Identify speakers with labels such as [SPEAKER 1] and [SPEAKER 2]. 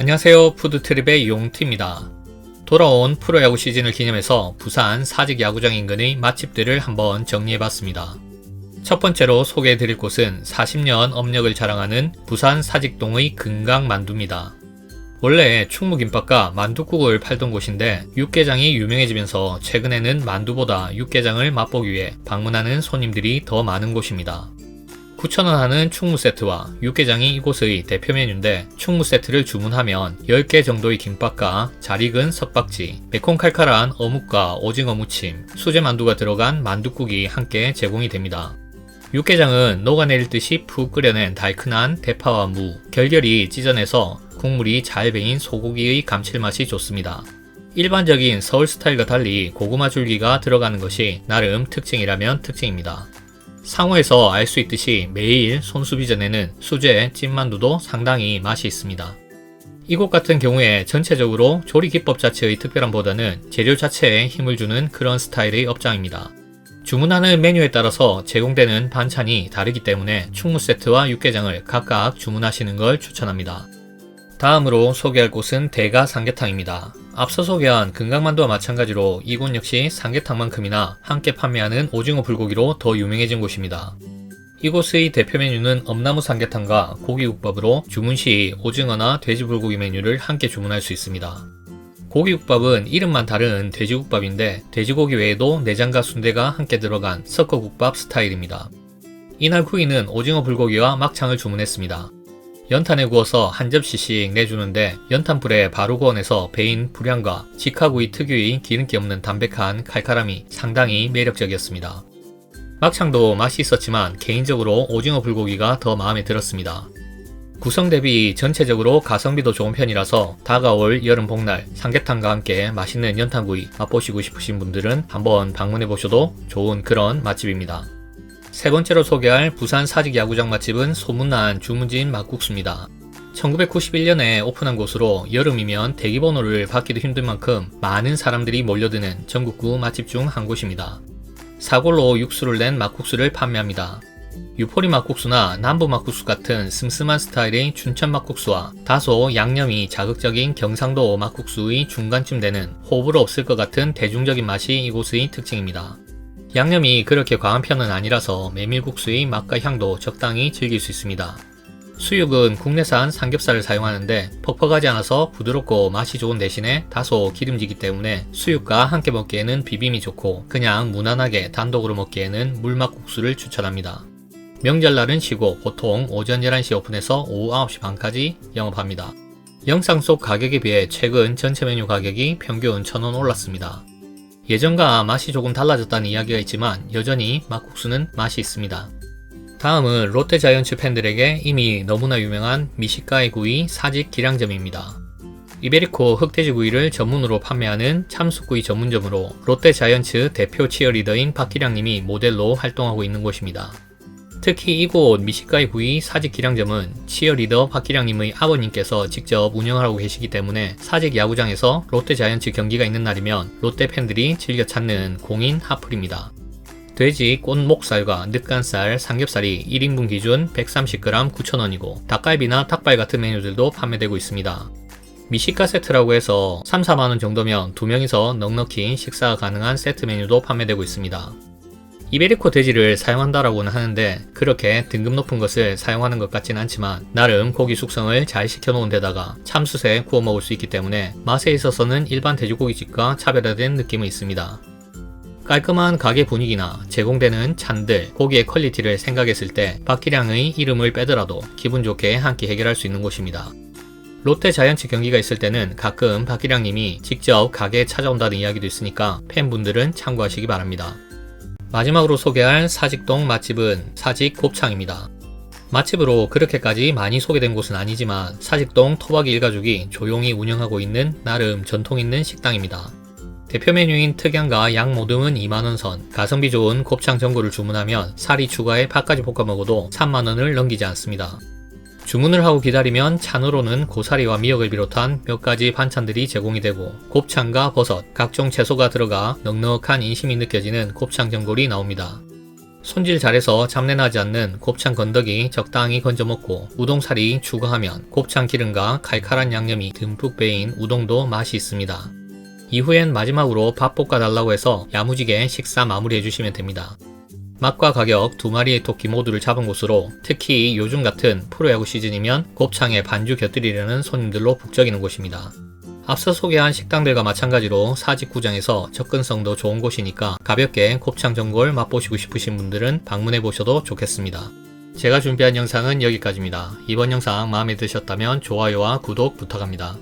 [SPEAKER 1] 안녕하세요. 푸드트립의 용티입니다. 돌아온 프로야구 시즌을 기념해서 부산 사직 야구장 인근의 맛집들을 한번 정리해봤습니다. 첫 번째로 소개해드릴 곳은 40년 업력을 자랑하는 부산 사직동의 금강만두입니다. 원래 충무김밥과 만두국을 팔던 곳인데 육개장이 유명해지면서 최근에는 만두보다 육개장을 맛보기 위해 방문하는 손님들이 더 많은 곳입니다. 9,000원 하는 충무 세트와 육개장이 이곳의 대표 메뉴인데 충무 세트를 주문하면 10개 정도의 김밥과 잘 익은 석박지, 매콤칼칼한 어묵과 오징어 무침, 수제 만두가 들어간 만두국이 함께 제공이 됩니다. 육개장은 녹아내릴 듯이 푹 끓여낸 달큰한 대파와 무, 결결이 찢어내서 국물이 잘 배인 소고기의 감칠맛이 좋습니다. 일반적인 서울 스타일과 달리 고구마 줄기가 들어가는 것이 나름 특징이라면 특징입니다. 상호에서 알 수 있듯이 매일 손수비 전에는 수제 찐만두도 상당히 맛이 있습니다. 이곳 같은 경우에 전체적으로 조리 기법 자체의 특별함보다는 재료 자체에 힘을 주는 그런 스타일의 업장입니다. 주문하는 메뉴에 따라서 제공되는 반찬이 다르기 때문에 충무 세트와 육개장을 각각 주문하시는 걸 추천합니다. 다음으로 소개할 곳은 대가 삼계탕입니다. 앞서 소개한 금강만두와 마찬가지로 이곳 역시 삼계탕만큼이나 함께 판매하는 오징어 불고기로 더 유명해진 곳입니다. 이곳의 대표 메뉴는 엄나무 삼계탕과 고기국밥으로 주문 시 오징어나 돼지불고기 메뉴를 함께 주문할 수 있습니다. 고기국밥은 이름만 다른 돼지국밥인데 돼지고기 외에도 내장과 순대가 함께 들어간 섞어국밥 스타일입니다. 이날 후이는 오징어 불고기와 막창을 주문했습니다. 연탄에 구워서 한 접시씩 내주는데 연탄불에 바로 구워내서 배인 불향과 직화구이 특유의 기름기 없는 담백한 칼칼함이 상당히 매력적이었습니다. 막창도 맛이 있었지만 개인적으로 오징어 불고기가 더 마음에 들었습니다. 구성 대비 전체적으로 가성비도 좋은 편이라서 다가올 여름 복날 삼계탕과 함께 맛있는 연탄구이 맛보시고 싶으신 분들은 한번 방문해 보셔도 좋은 그런 맛집입니다. 세 번째로 소개할 부산 사직 야구장 맛집은 소문난 주문진 막국수입니다. 1991년에 오픈한 곳으로 여름이면 대기번호를 받기도 힘든 만큼 많은 사람들이 몰려드는 전국구 맛집 중 한 곳입니다. 사골로 육수를 낸 막국수를 판매합니다. 유포리 막국수나 남부 막국수 같은 슴슴한 스타일의 춘천 막국수와 다소 양념이 자극적인 경상도 막국수의 중간쯤 되는 호불호 없을 것 같은 대중적인 맛이 이곳의 특징입니다. 양념이 그렇게 과한 편은 아니라서 메밀국수의 맛과 향도 적당히 즐길 수 있습니다. 수육은 국내산 삼겹살을 사용하는데 퍽퍽하지 않아서 부드럽고 맛이 좋은 대신에 다소 기름지기 때문에 수육과 함께 먹기에는 비빔이 좋고 그냥 무난하게 단독으로 먹기에는 물막국수를 추천합니다. 명절날은 쉬고 보통 오전 11시 오픈해서 오후 9시 반까지 영업합니다. 영상 속 가격에 비해 최근 전체 메뉴 가격이 평균 1000원 올랐습니다. 예전과 맛이 조금 달라졌다는 이야기가 있지만 여전히 막국수는 맛이 있습니다. 다음은 롯데자이언츠 팬들에게 이미 너무나 유명한 미식가의 구이 사직 기량점입니다. 이베리코 흑돼지 구이를 전문으로 판매하는 참숯구이 전문점으로 롯데자이언츠 대표 치어리더인 박기량님이 모델로 활동하고 있는 곳입니다. 특히 이곳 미식가의 구이 사직 기량점은 치어리더 박기량님의 아버님께서 직접 운영을 하고 계시기 때문에 사직 야구장에서 롯데 자이언츠 경기가 있는 날이면 롯데 팬들이 즐겨 찾는 공인 하플입니다. 돼지 꽃목살과 늑간살, 삼겹살이 1인분 기준 130g 9,000원이고 닭갈비나 닭발 같은 메뉴들도 판매되고 있습니다. 미식가 세트라고 해서 3, 4만원 정도면 2명이서 넉넉히 식사가 가능한 세트 메뉴도 판매되고 있습니다. 이베리코 돼지를 사용한다라고는 하는데 그렇게 등급 높은 것을 사용하는 것 같진 않지만 나름 고기 숙성을 잘 시켜놓은 데다가 참숯에 구워 먹을 수 있기 때문에 맛에 있어서는 일반 돼지고기집과 차별화된 느낌이 있습니다. 깔끔한 가게 분위기나 제공되는 찬들, 고기의 퀄리티를 생각했을 때 박기량의 이름을 빼더라도 기분 좋게 한 끼 해결할 수 있는 곳입니다. 롯데 자이언츠 경기가 있을 때는 가끔 박기량님이 직접 가게에 찾아온다는 이야기도 있으니까 팬분들은 참고하시기 바랍니다. 마지막으로 소개할 사직동 맛집은 사직 곱창입니다. 맛집으로 그렇게까지 많이 소개된 곳은 아니지만 사직동 토박이 일가족이 조용히 운영하고 있는 나름 전통 있는 식당입니다. 대표 메뉴인 특양과 양 모듬은 2만원 선, 가성비 좋은 곱창 전골을 주문하면 살이 추가해 밥까지 볶아 먹어도 3만원을 넘기지 않습니다. 주문을 하고 기다리면 찬으로는 고사리와 미역을 비롯한 몇 가지 반찬들이 제공이 되고 곱창과 버섯, 각종 채소가 들어가 넉넉한 인심이 느껴지는 곱창 전골이 나옵니다. 손질 잘해서 잡내나지 않는 곱창 건더기 적당히 건져 먹고 우동살이 추가하면 곱창 기름과 칼칼한 양념이 듬뿍 배인 우동도 맛이 있습니다. 이후엔 마지막으로 밥 볶아달라고 해서 야무지게 식사 마무리해 주시면 됩니다. 맛과 가격 두 마리의 토끼 모두를 잡은 곳으로 특히 요즘 같은 프로야구 시즌이면 곱창에 반주 곁들이려는 손님들로 북적이는 곳입니다. 앞서 소개한 식당들과 마찬가지로 사직구장에서 접근성도 좋은 곳이니까 가볍게 곱창 전골 맛보시고 싶으신 분들은 방문해 보셔도 좋겠습니다. 제가 준비한 영상은 여기까지입니다. 이번 영상 마음에 드셨다면 좋아요와 구독 부탁합니다.